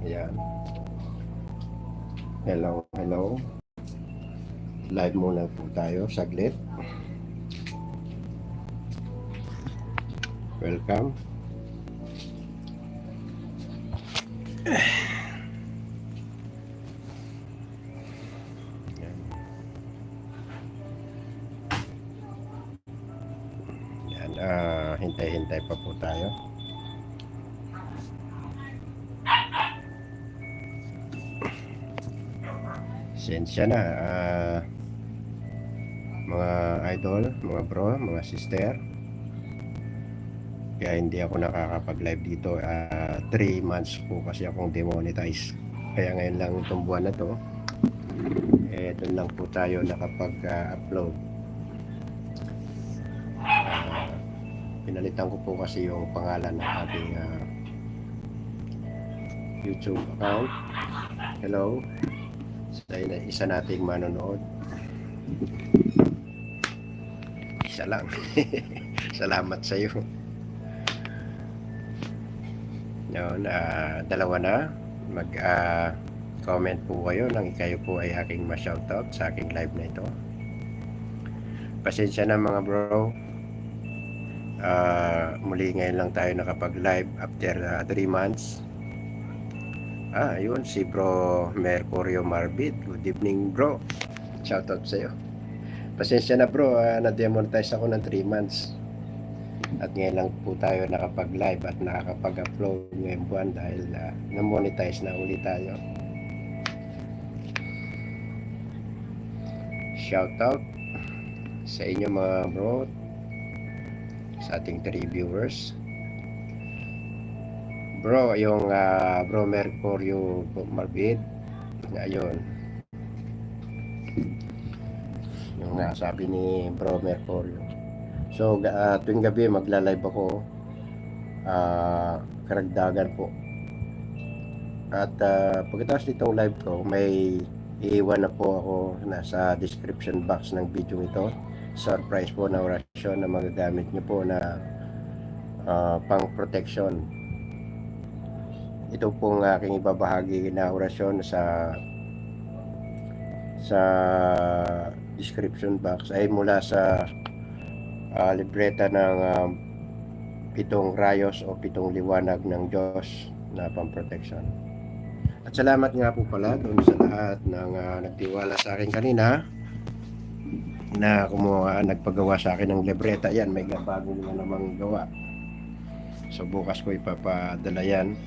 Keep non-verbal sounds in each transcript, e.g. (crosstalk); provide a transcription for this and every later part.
Ayan. Hello, hello. Live muna po tayo, saglit. Welcome. Sensya na, ah, mga idol, mga bro, mga sister. Kaya hindi ako nakakapag-live dito. 3 months po kasi akong demonetize. Kaya ngayon lang itong buwan na to. Eh, doon lang po tayo nakapag-upload. Ah, pinalitan ko po kasi yung pangalan ng ating ah, YouTube account. Hello. Sa ina- isa nating manonood. Isa lang. (laughs) Salamat sa iyo. Yun, ah, dalawa na. Mag ah, comment po kayo nang kayo po ay aking ma-shoutout sa aking live na ito. Pasensya na mga bro. Ah, muli ngayon lang tayo nakapag-live after 3 months. Ah, yun si Bro Mercurio Marbit. Good evening, bro. Shoutout sa iyo. Pasensya na, bro. ah, na-demonetize ako ng 3 months. At ngayon lang po tayo nakapag-live at nakakapag-upload ngayong buwan dahil ah, na-monetize na ulit tayo. Shoutout sa inyo mga bro sa ating 3 viewers. Bro, yung ah, Bro Mercurio Marbit. Ayun. Yung nga sabi ni Bro Mercurio. So, ah, tuwing gabi magla-live ako. ah karagdagan po. At ah, pagkatapos nitong live ko, may iiwan na po ako nasa description box ng video ito. Surprise po na orasyon na magagamit nyo po na ah, pang protection ito pong aking ibabahagi na orasyon sa sa description box ay mula sa ah, libreta ng ah, pitong rayos o pitong liwanag ng Diyos na pamprotection. At salamat nga po pala doon sa lahat ng ah, nagtiwala sa akin kanina na kumuha, nagpagawa sa akin ng libreta. Yan, may bago na namang gawa. So bukas ko ipapadala yan.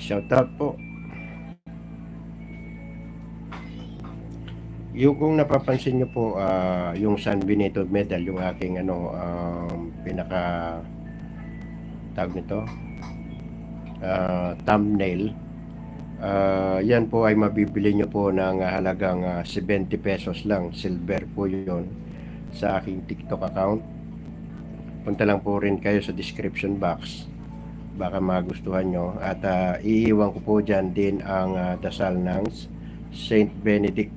Shoutout po. Yung kung napapansin nyo po, ah, yung San Benito medal, yung aking ano, um, pinaka tawag nito, ah, thumbnail, Ah, yan po ay mabibili nyo po ng halagang ah, 70 pesos lang, silver po yun sa aking TikTok account. Punta lang po rin kayo sa description box baka magustuhan nyo. At ah, iiwan ko po dyan din ang ah, dasal ng Saint Benedict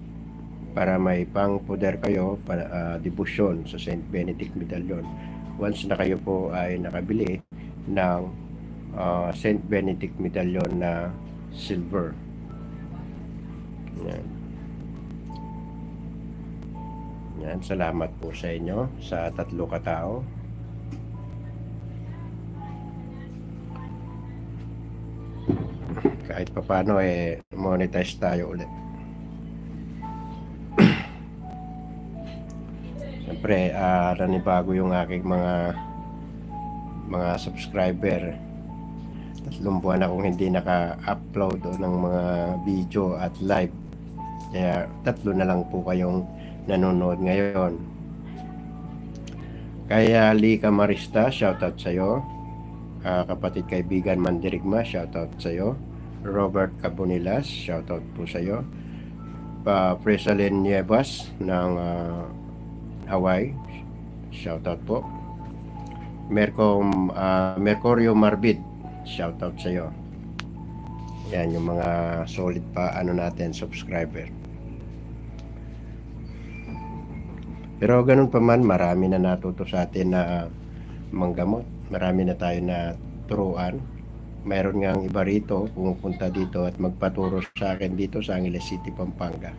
para may pang poder kayo para ah, debosyon sa Saint Benedict medallion. Once na kayo po ay nakabili ng ah, Saint Benedict medallion na silver. Yan. Yan salamat po sa inyo sa tatlo katao kahit papano eh monetize tayo ulit. (clears throat) Siyempre, ah nanibago yung aking mga mga subscriber. Tatlong buwan akong hindi naka-upload o ng mga video at live. Kaya tatlo na lang po kayong nanonood ngayon. Kaya Lika Marista, shoutout sa'yo. Ah, kapatid kaibigan Mandirigma, shoutout sa iyo. Robert Cabonilas, shoutout po sa iyo. Pa Fresalin Nievas ng ah, Hawaii, shoutout po. Mercom ah, Mercurio Marbid, shoutout sa iyo. Yan yung mga solid pa ano natin subscriber. Pero ganun pa man, marami na natuto sa atin na manggamot. Marami na tayo na turuan mayroon nga ang iba rito pumupunta dito at magpaturo sa akin dito sa Angeles City, Pampanga.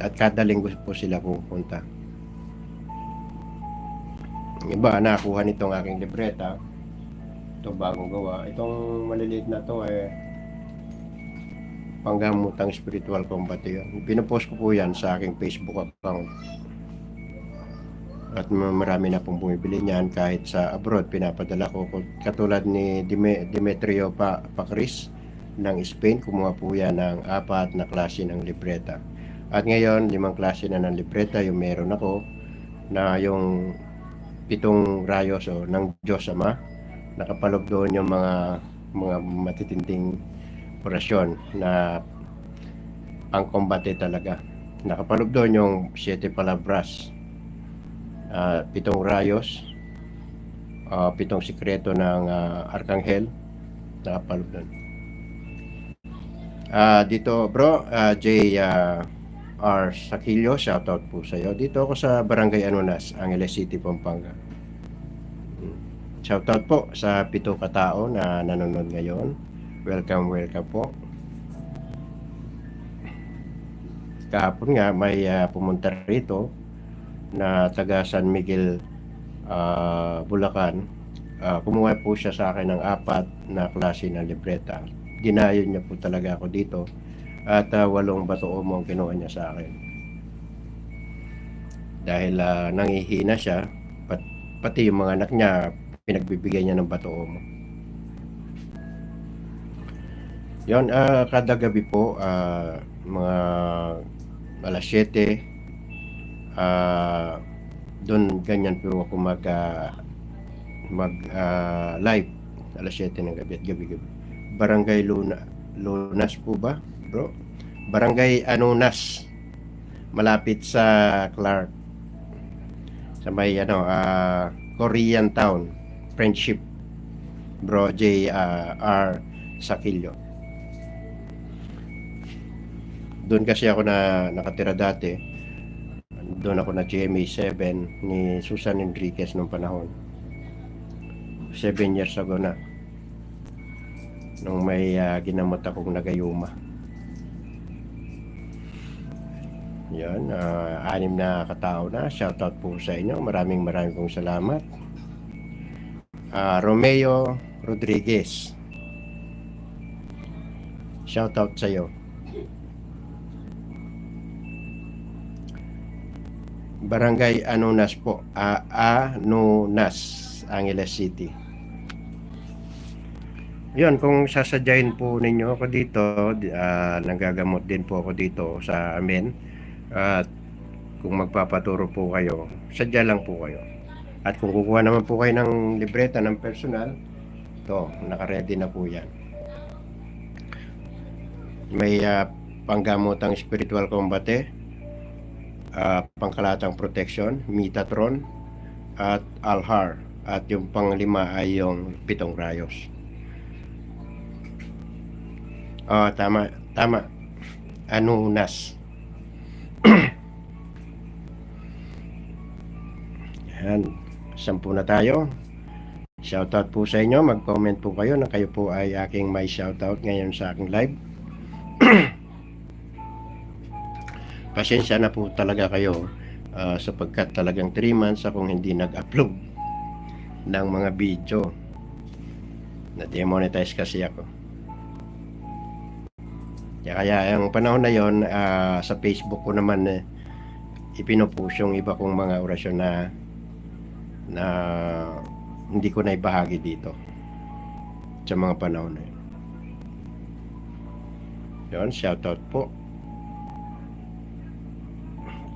At kada linggo po sila pupunta. Yung iba, nakuha nitong aking libreta. Ito bagong gawa. Itong maliliit na to eh panggamutang spiritual combat yun. Pinopost ko po yan sa aking Facebook account. At ma- marami na pong bumibili niyan kahit sa abroad. Pinapadala ko katulad ni Demetrio pa Pacris ng Spain. Kumuha po yan ng apat na klase ng libreta. At ngayon limang klase na ng libreta yung meron ako na yung pitong rayos o ng Diyos Ama. Nakapalog doon yung mga mga matitinding orasyon na pangkombate talaga. Nakapalog doon yung siete palabras ah, pitong rayos, ah, pitong sikreto ng ah, Arkanghel, nakapalog doon. Ah, dito bro, ah, J. ah, R. Sakilio, shoutout po sa iyo. Dito ako sa Barangay Anunas, Angeles City, Pampanga. Mm. Shoutout po sa pito katao na nanonood ngayon. Welcome, welcome po. Kahapon nga may ah, pumunta rito na taga San Miguel, ah, Bulacan. Ah, kumuha po siya sa akin ng apat na klase ng libreta. Dinayo niya po talaga ako dito at ah, walong bato mo ang kinuha niya sa akin. Dahil ah, nangihina siya, pat, pati yung mga anak niya, pinagbibigay niya ng bato mo. Yon, ah, kada gabi po, ah, mga alas 7, ah, doon ganyan po ako mag, ah, mag ah, live, alas 7 ng gabi at gabi-gabi. Barangay Luna, Lunas po ba, bro? Barangay Anunas, malapit sa Clark. Sa may ano, ah, Korean Town, Friendship, bro J. ah, R. Sakilyo. Doon kasi ako na nakatira dati. Doon ako na GMA 7 ni Susan Enriquez nung panahon. 7 years ago na. Nung may ah, ginamot akong nagayuma. Yan, ah, anim na katao na. Shoutout po sa inyo. Maraming maraming pong salamat. Ah, Romeo Rodriguez. Shoutout sa iyo. Barangay Anunas po. A Anunas, Angeles City. Yun, kung sasadyain po ninyo ako dito, di- ah, nanggagamot din po ako dito sa amin. At kung magpapaturo po kayo, sadya lang po kayo. At kung kukuha naman po kayo ng libreta ng personal, to, nakaredy na po yan. May ah, panggamotang spiritual combate, ah, pangkalatang protection, Metatron, at Alhar. At yung panglima ay yung pitong rayos. Oh, tama, tama. Anunas. (clears throat) Yan. Sampu na tayo. Shoutout po sa inyo. Mag-comment po kayo na kayo po ay aking may shoutout ngayon sa aking live. Pasensya na po talaga kayo ah, sapagkat talagang 3 months akong hindi nag-upload ng mga video. Na-demonetize kasi ako. Kaya, kaya ang panahon na yon ah, sa Facebook ko naman eh, ipinopost yung iba kong mga orasyon na na hindi ko na ibahagi dito sa mga panahon na yun. Yun, shoutout po.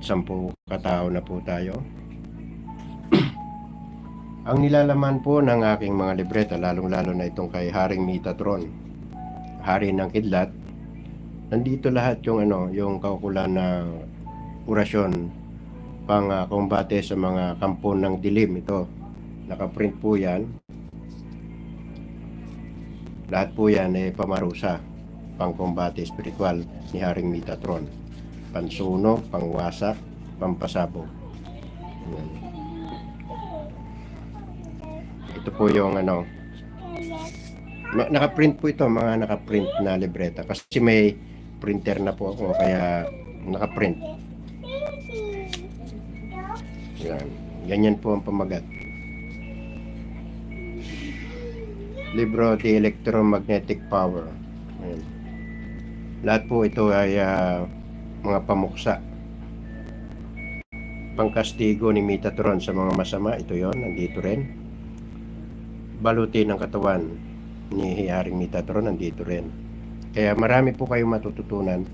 Sampu katao na po tayo. (clears throat) Ang nilalaman po ng aking mga libreta, lalong-lalo na itong kay Haring Metatron, Hari ng Kidlat, nandito lahat yung ano, yung kaukulan na orasyon pang ah, kombate sa mga kampo ng dilim ito. Nakaprint po 'yan. Lahat po 'yan ay pamarusa pang kombate spiritual ni Haring Metatron. Pansuno, pangwasak, pampasabog. Ito po yung ano, Naka-print po ito, mga naka-print na libreta. Kasi may printer na po ako, kaya naka-print. Yan. Ganyan po ang pamagat. Libro The Electromagnetic Power. Ayan. Lahat po ito ay ah, mga pamuksa. Pangkastigo ni Metatron sa mga masama. Ito yon nandito rin. Baluti ng katawan ni Haring Metatron, nandito rin. Kaya marami po kayong matututunan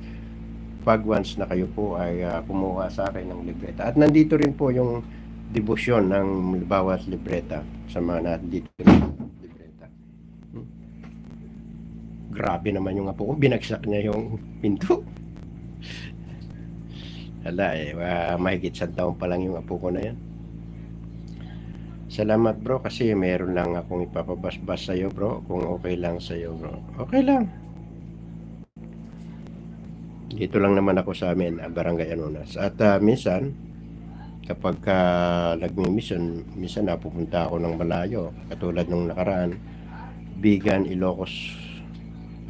pag once na kayo po ay ah, kumuha sa akin ng libreta. At nandito rin po yung debosyon ng bawat libreta sa mga nandito na libreta. Hmm. Grabe naman yung apo ko. Binagsak niya yung pinto. Hala eh, ah, mahigit sa taon pa lang yung apo ko na yan. Salamat bro kasi meron lang akong ipapabasbas sa'yo bro kung okay lang sa'yo bro. Okay lang. Dito lang naman ako sa amin, ah, Barangay Anonas. At ah, minsan, kapag ka nagmi-mission, minsan napupunta ako ng malayo. Katulad nung nakaraan, Bigan, Ilocos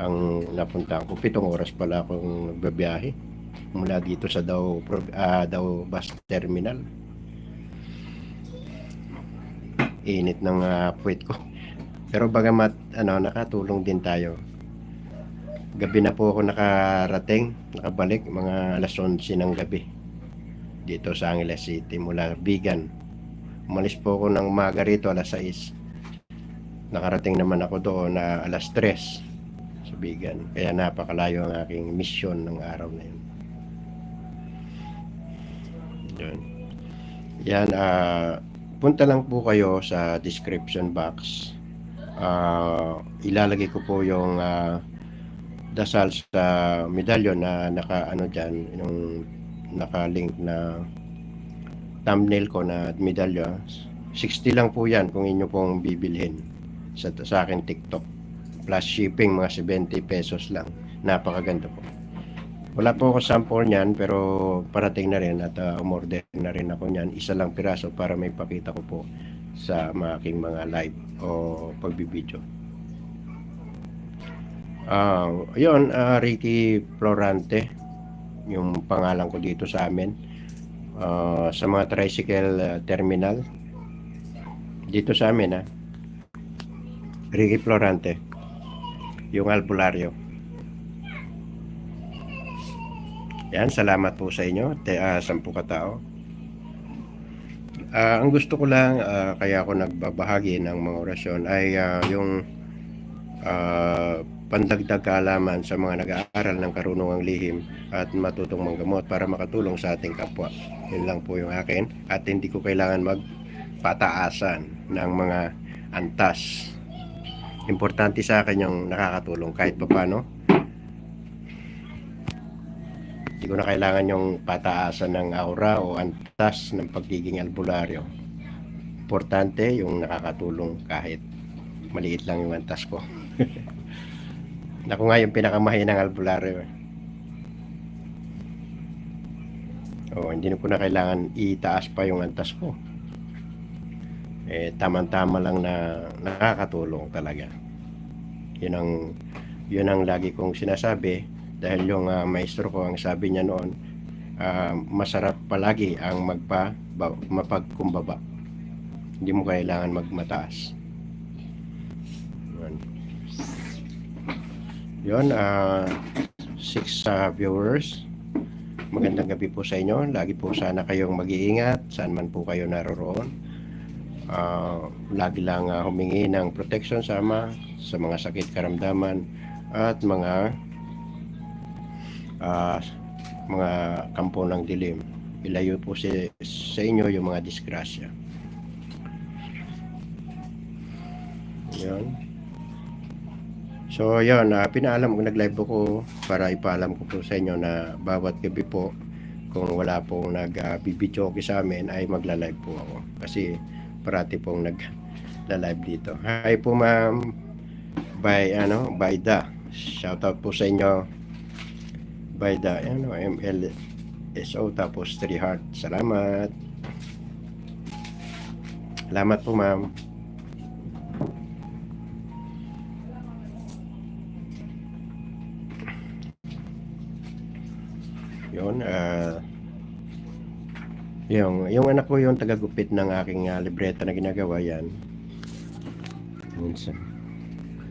ang napunta ko. Pitong oras pala akong nagbabiyahe mula dito sa daw, Pro- ah, daw bus terminal. Init ng ah, puwet ko. (laughs) Pero bagamat ano, nakatulong din tayo. Gabi na po ako nakarating, nakabalik mga alas 11 ng gabi dito sa Angeles City mula Bigan. Umalis po ako ng umaga rito alas 6. Nakarating naman ako doon na alas 3 sa Bigan. Kaya napakalayo ang aking mission ng araw na yun. Yun. Yan, ah, punta lang po kayo sa description box. Ah, ilalagay ko po yung ah, dasal sa medalyon na naka ano diyan yung naka-link na thumbnail ko na medalyo 60 lang po yan kung inyo pong bibilhin sa, sa akin TikTok plus shipping mga 70 pesos lang napakaganda po wala po ako sample niyan pero parating na rin at uh, umorder na rin ako niyan isa lang piraso para may pakita ko po sa mga aking mga live o pagbibideo Ah, yun, ah, Ricky Florante, yung pangalan ko dito sa amin. Ah, sa mga tricycle ah, terminal. Dito sa amin, ha. Ricky Florante. Yung albularyo. Yan, salamat po sa inyo. Te, ah, sampu katao. Ah, ang gusto ko lang, ah, kaya ako nagbabahagi ng mga orasyon ay ah, yung ah, pandagdag kaalaman sa mga nag-aaral ng karunungang lihim at matutong manggamot para makatulong sa ating kapwa. Yun lang po yung akin at hindi ko kailangan magpataasan ng mga antas. Importante sa akin yung nakakatulong kahit papano. Hindi ko kailangan yung pataasan ng aura o antas ng pagiging albularyo. Importante yung nakakatulong kahit maliit lang yung antas ko. (laughs) Ako nga yung pinakamahinang albularyo. eh. Oo, hindi ko na kailangan itaas pa yung antas ko. Eh, tamang-tama lang na nakakatulong talaga. Yun ang, yun ang lagi kong sinasabi dahil yung ah, maestro ko ang sabi niya noon, ah, masarap palagi ang magpa, ba, mapagkumbaba. Hindi mo kailangan magmataas. Yun. Yun, ah, six ah, viewers. Magandang gabi po sa inyo. Lagi po sana kayong mag-iingat, saan man po kayo naroroon. Ah, lagi lang ah, humingi ng protection sa ama sa mga sakit karamdaman at mga ah, mga kampo ng dilim. Ilayo po si, sa inyo yung mga disgrasya. Yun. So, yun, uh, pinaalam ko, nag-live ako para ipaalam ko po sa inyo na bawat gabi po, kung wala pong nag-bibidyo uh, sa amin, ay magla-live po ako. Kasi parati pong nag-live dito. Hi po ma'am, by, ano, by the, shoutout po sa inyo, by the ano, MLSO tapos 3 heart. Salamat. Salamat po ma'am. Yun, uh, yung, yung anak ko yung tagagupit ng aking uh, libreta na ginagawa yan.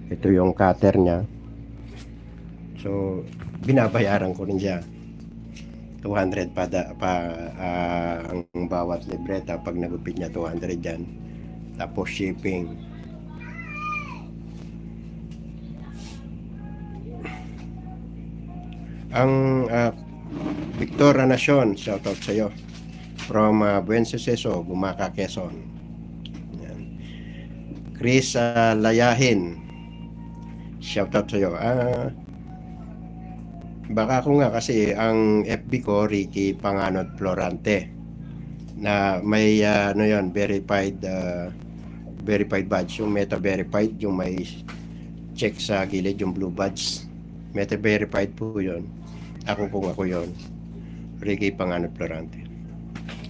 Ito yung cutter niya. So, binabayaran ko rin siya. 200 pa, da, pa ah, ang bawat libreta pag nagupit niya 200 yan. Tapos shipping. Ang ah, Victor Nacion, shoutout sa iyo. From uh, Buen Suceso, Gumaca, Quezon. Yan. Chris ah, Layahin, shoutout sa iyo. Ah, baka ako nga kasi ang FB ko, Ricky Panganod Florante na may ah, ano yon verified ah, verified badge. Yung meta verified yung may check sa gilid yung blue badge. Meta verified po yon ako kung ako yon Ricky Panganod Florante.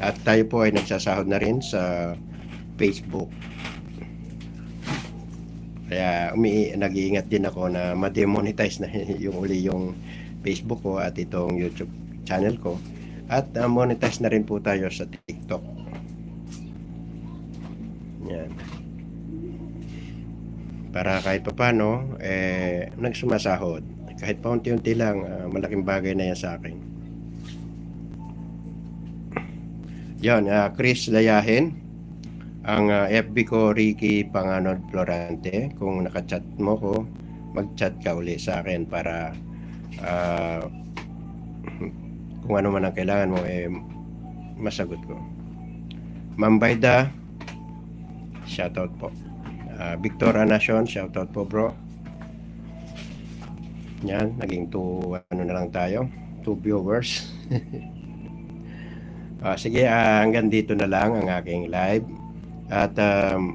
At tayo po ay nagsasahod na rin sa Facebook. Kaya umi nag-iingat din ako na ma-demonetize na (laughs) yung uli yung Facebook ko at itong YouTube channel ko at uh, monetize na rin po tayo sa TikTok. Yan. Para kahit papano, eh, nagsumasahod. Kahit paunti-unti lang, ah, malaking bagay na yan sa akin. Yan, ah, Chris Layahin. Ang ah, FB ko, Ricky Panganod Florante. Kung nakachat mo ko, mag-chat ka uli sa akin para ah, kung ano man ang kailangan mo, eh, masagot ko. Ma'am Baida, shoutout po. Ah, Victor Anacion, shoutout po bro. Yan, naging two, ano na lang tayo, two viewers. (laughs) Ah, sige, ah, hanggang dito na lang ang aking live. At um,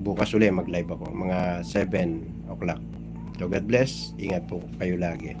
bukas uli mag-live ako, mga 7 o'clock. So God bless, ingat po kayo lagi.